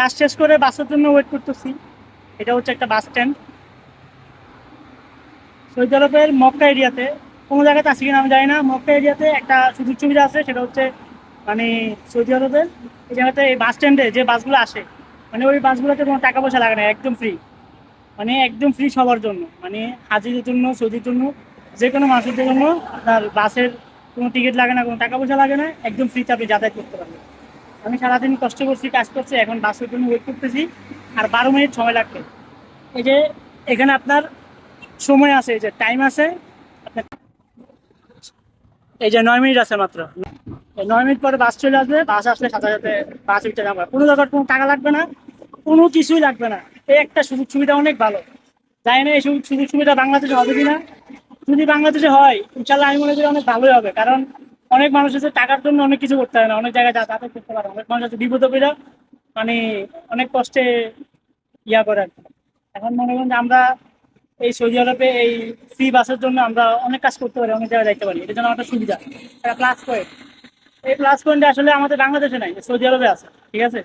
কাজ শেষ করে বাসের জন্য ওয়েট করতেছি। এটা হচ্ছে একটা বাস স্ট্যান্ড সৌদি আরবের মক্কা এরিয়াতে কোনো জায়গাতে আছে কিনা আমি জানি না। মক্কা এরিয়াতে একটা সুযোগ সুবিধা আছে, সেটা হচ্ছে মানে সৌদি আরবের এই জায়গাতে এই বাস স্ট্যান্ডে যে বাসগুলো আসে মানে ওই বাসগুলোতে কোনো টাকা পয়সা লাগে না, একদম ফ্রি মানে একদম ফ্রি সবার জন্য মানে হাজিদের জন্য, সৌদির জন্য যে কোনো মানুষের জন্য আপনার বাসের কোনো টিকিট লাগে না, কোনো টাকা পয়সা লাগে না, একদম ফ্রিতে আপনি যাতায়াত করতে পারবেন। আমি সারাদিন কষ্ট করছি, কাজ করছি, এখন বাসের জন্য ওয়েট করতেছি, আর বারো মিনিট সময় লাগবে। এই যে এখানে আপনার সময় আছে, এই যে টাইম আছে এই যে নয় মিনিট আছে মাত্র। নয় মিনিট পরে বাস চলে আসবে, বাস আসলে সাথে সাথে বাস উঠতে যাবে কোনো জায়গার কোনো টাকা লাগবে না, কোনো কিছুই লাগবে না। এই একটা সুযোগ সুবিধা অনেক ভালো। জানি না এই সুযোগ সুবিধা বাংলাদেশে হবে কিনা। যদি বাংলাদেশে হয় ইনশাল্লাহ আমি মনে করি অনেক ভালোই হবে। কারণ অনেক মানুষ আছে, টাকার জন্য অনেক কিছু করতে হয় না, অনেক জায়গায় যাতায়াত করতে পারে অনেক মানুষ আছে বিপদ পেরা মানে অনেক কষ্টে ইয়া করে আর। এখন মনে করেন যে আমরা এই সৌদি আরবে এই ফ্রি বাসের জন্য আমরা অনেক কাজ করতে পারি, অনেক জায়গায় যাইতে পারি। এটার জন্য আমাদের সুবিধা। এটা প্লাস পয়েন্ট এই প্লাস পয়েন্টটা আসলে আমাদের বাংলাদেশে নাই, সৌদি আরবে আছে, ঠিক আছে?